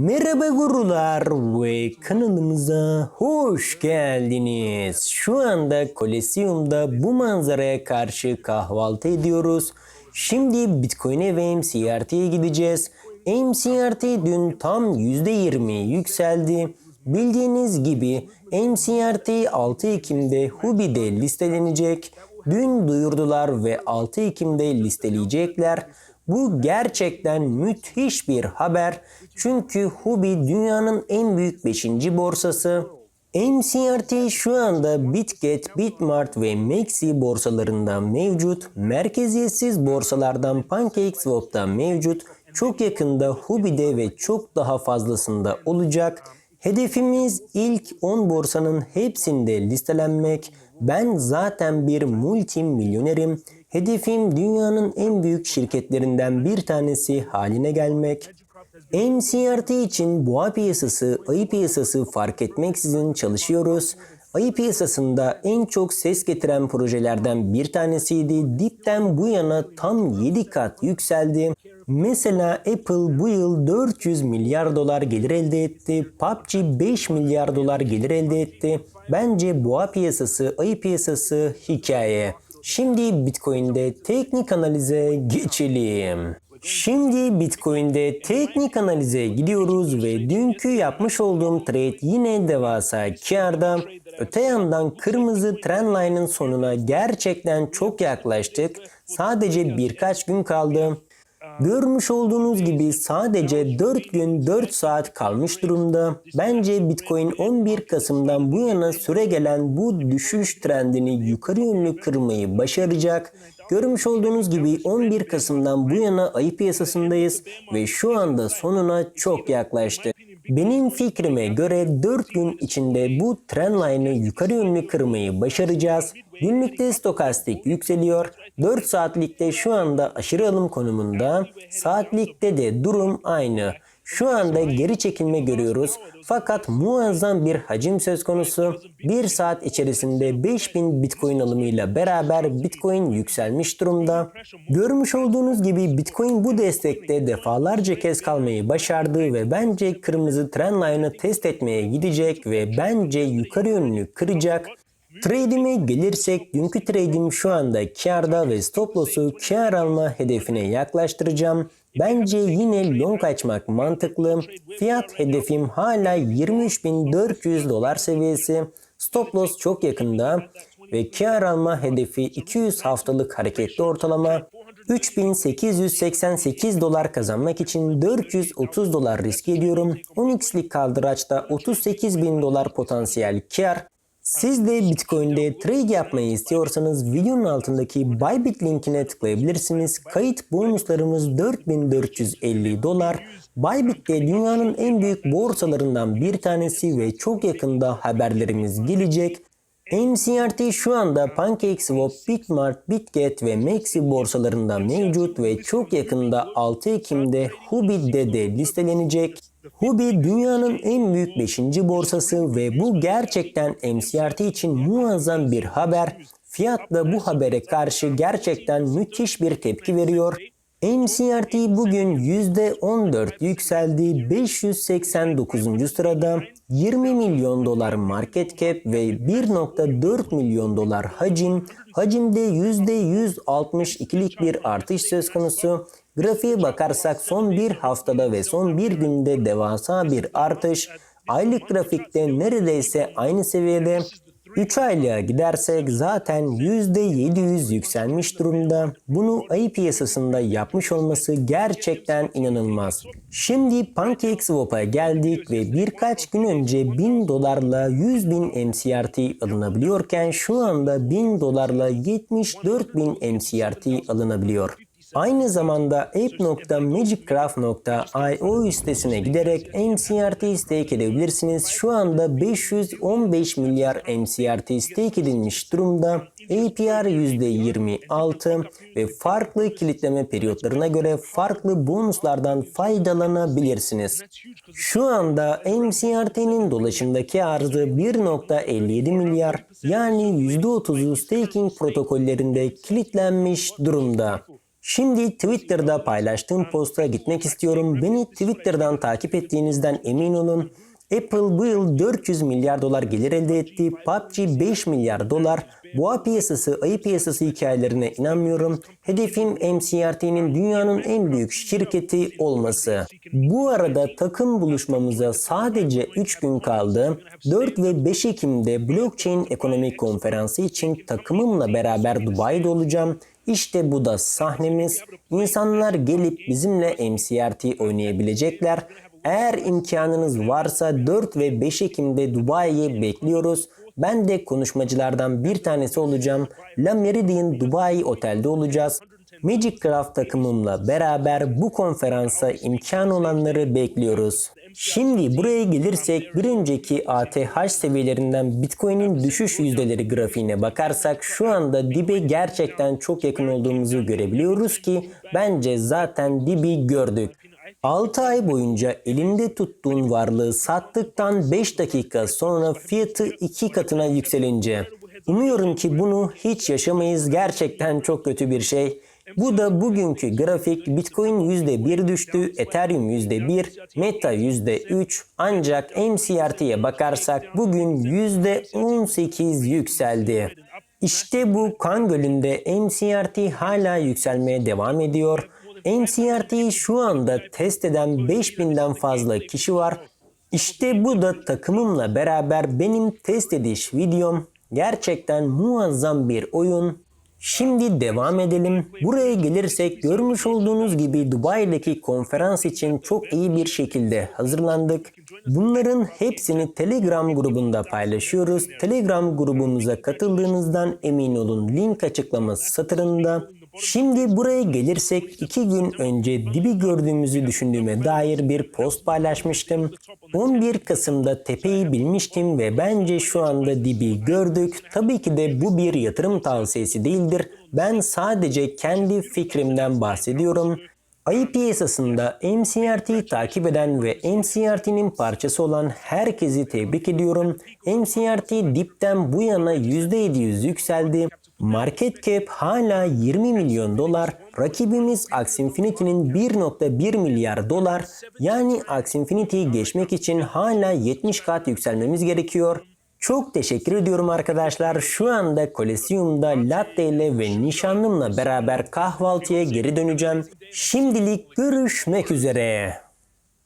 Merhaba gurular ve kanalımıza hoş geldiniz. Şu anda Kolezyum'da bu manzaraya karşı kahvaltı ediyoruz. Şimdi Bitcoin'e ve MCRT'ye gideceğiz. MCRT dün tam %20 yükseldi. Bildiğiniz gibi MCRT 6 Ekim'de Hubi'de listelenecek. Dün duyurdular ve 6 Ekim'de listeleyecekler. Bu gerçekten müthiş bir haber. Çünkü Hubi dünyanın en büyük 5. borsası. MCRT şu anda Bitget, Bitmart ve Maxi borsalarında mevcut. Merkeziyetsiz borsalardan PancakeSwap'ta mevcut. Çok yakında Hubi'de ve çok daha fazlasında olacak. Hedefimiz ilk 10 borsanın hepsinde listelenmek. Ben zaten bir multimilyonerim. Hedefim dünyanın en büyük şirketlerinden bir tanesi haline gelmek. MCRT için boğa piyasası, ayı piyasası fark etmeksizin çalışıyoruz. Ayı piyasasında en çok ses getiren projelerden bir tanesiydi. Dipten bu yana tam 7 kat yükseldi. Mesela Apple bu yıl 400 milyar dolar gelir elde etti. PUBG 5 milyar dolar gelir elde etti. Bence boğa piyasası, ayı piyasası hikaye. Şimdi Bitcoin'de teknik analize geçelim. Şimdi Bitcoin'de teknik analize gidiyoruz ve dünkü yapmış olduğum trade yine devasa karda. Öte yandan kırmızı trendline'ın sonuna gerçekten çok yaklaştık. Sadece birkaç gün kaldı. Görmüş olduğunuz gibi sadece 4 gün 4 saat kalmış durumda. Bence Bitcoin 11 Kasım'dan bu yana süre gelen bu düşüş trendini yukarı yönlü kırmayı başaracak. Görmüş olduğunuz gibi 11 Kasım'dan bu yana ayı piyasasındayız ve şu anda sonuna çok yaklaştı. Benim fikrime göre 4 gün içinde bu trendline'ı yukarı yönlü kırmayı başaracağız. Günlükte stokastik yükseliyor. 4 saatlikte şu anda aşırı alım konumunda. Saatlikte de durum aynı. Şu anda geri çekilme görüyoruz fakat muazzam bir hacim söz konusu. 1 saat içerisinde 5000 Bitcoin alımıyla beraber Bitcoin yükselmiş durumda. Görmüş olduğunuz gibi Bitcoin bu destekte defalarca kez kalmayı başardı ve bence kırmızı trendline'ı test etmeye gidecek ve bence yukarı yönlü kıracak. Trade'ime gelirsek dünkü trade'im şu anda karda ve stop loss'u kar alma hedefine yaklaştıracağım. Bence yine long açmak mantıklı. Fiyat hedefim hala 23.400 dolar seviyesi. Stop loss çok yakında ve kar alma hedefi 200 haftalık hareketli ortalama. 3888 dolar kazanmak için 430 dolar risk ediyorum. 10x'lik kaldıraçta 38.000 dolar potansiyel kar. Siz de Bitcoin'de trade yapmayı istiyorsanız videonun altındaki Bybit linkine tıklayabilirsiniz. Kayıt bonuslarımız 4450 dolar. Bybit de dünyanın en büyük borsalarından bir tanesi ve çok yakında haberlerimiz gelecek. MCRT şu anda PancakeSwap, Bitmart, Bitget ve Maxi borsalarında mevcut ve çok yakında 6 Ekim'de Hubi'de de listelenecek. Hubi dünyanın en büyük 5. borsası ve bu gerçekten MCRT için muazzam bir haber. Fiyat da bu habere karşı gerçekten müthiş bir tepki veriyor. MCRT bugün %14 yükseldi 589. sırada 20 milyon dolar market cap ve 1.4 milyon dolar hacim. Hacimde %162'lik bir artış söz konusu. Grafiğe bakarsak son bir haftada ve son bir günde devasa bir artış. Aylık grafikte neredeyse aynı seviyede. 3 aylığa gidersek zaten %700 yükselmiş durumda. Bunu ayı piyasasında yapmış olması gerçekten inanılmaz. Şimdi PancakeSwap'a geldik ve birkaç gün önce 1000 dolarla 100 bin MCRT alınabiliyorken şu anda 1000 dolarla 74 bin MCRT alınabiliyor. Aynı zamanda app.magiccraft.io sitesine giderek MCRT stake edebilirsiniz. Şu anda 515 milyar MCRT stake edilmiş durumda. APR %26 ve farklı kilitleme periyotlarına göre farklı bonuslardan faydalanabilirsiniz. Şu anda MCRT'nin dolaşımdaki arzı 1.57 milyar yani %30'u staking protokollerinde kilitlenmiş durumda. Şimdi Twitter'da paylaştığım posta gitmek istiyorum. Beni Twitter'dan takip ettiğinizden emin olun. Apple bu yıl 400 milyar dolar gelir elde etti. PUBG 5 milyar dolar. Boğa piyasası, ayı piyasası hikayelerine inanmıyorum. Hedefim MCRT'nin dünyanın en büyük şirketi olması. Bu arada takım buluşmamıza sadece 3 gün kaldı. 4 ve 5 Ekim'de Blockchain Ekonomik Konferansı için takımımla beraber Dubai'de olacağım. İşte bu da sahnemiz. İnsanlar gelip bizimle MCRT oynayabilecekler. Eğer imkanınız varsa 4 ve 5 Ekim'de Dubai'yi bekliyoruz. Ben de konuşmacılardan bir tanesi olacağım. La Meridian Dubai Otel'de olacağız. Magic Craft takımımla beraber bu konferansa imkan olanları bekliyoruz. Şimdi buraya gelirsek bir önceki ATH seviyelerinden Bitcoin'in düşüş yüzdeleri grafiğine bakarsak şu anda dibe gerçekten çok yakın olduğumuzu görebiliyoruz ki bence zaten dibi gördük. 6 ay boyunca elinde tuttuğun varlığı sattıktan 5 dakika sonra fiyatı 2 katına yükselince. Umuyorum ki bunu hiç yaşamayız gerçekten çok kötü bir şey. Bu da bugünkü grafik Bitcoin %1 düştü, Ethereum %1, Meta %3 ancak MCRT'ye bakarsak bugün %18 yükseldi. İşte bu kan gölünde MCRT hala yükselmeye devam ediyor. MCRT'yi şu anda test eden 5000'den fazla kişi var. İşte bu da takımımla beraber benim test ediş videom. Gerçekten muazzam bir oyun. Şimdi devam edelim. Buraya gelirsek görmüş olduğunuz gibi Dubai'deki konferans için çok iyi bir şekilde hazırlandık. Bunların hepsini Telegram grubunda paylaşıyoruz. Telegram grubumuza katıldığınızdan emin olun. Link açıklama satırında. Şimdi buraya gelirsek iki gün önce dibi gördüğümüzü düşündüğüme dair bir post paylaşmıştım. 11 Kasım'da tepeyi bilmiştim ve bence şu anda dibi gördük. Tabii ki de bu bir yatırım tavsiyesi değildir. Ben sadece kendi fikrimden bahsediyorum. Ayı piyasasında MCRT'yi takip eden ve MCRT'nin parçası olan herkesi tebrik ediyorum. MCRT dipten bu yana %700 yükseldi. Market cap hala 20 milyon dolar. Rakibimiz Axie Infinity'nin 1.1 milyar dolar. Yani Axie Infinity'yi geçmek için hala 70 kat yükselmemiz gerekiyor. Çok teşekkür ediyorum arkadaşlar. Şu anda Kolezyum'da latte ile ve nişanlımla beraber kahvaltıya geri döneceğim. Şimdilik görüşmek üzere.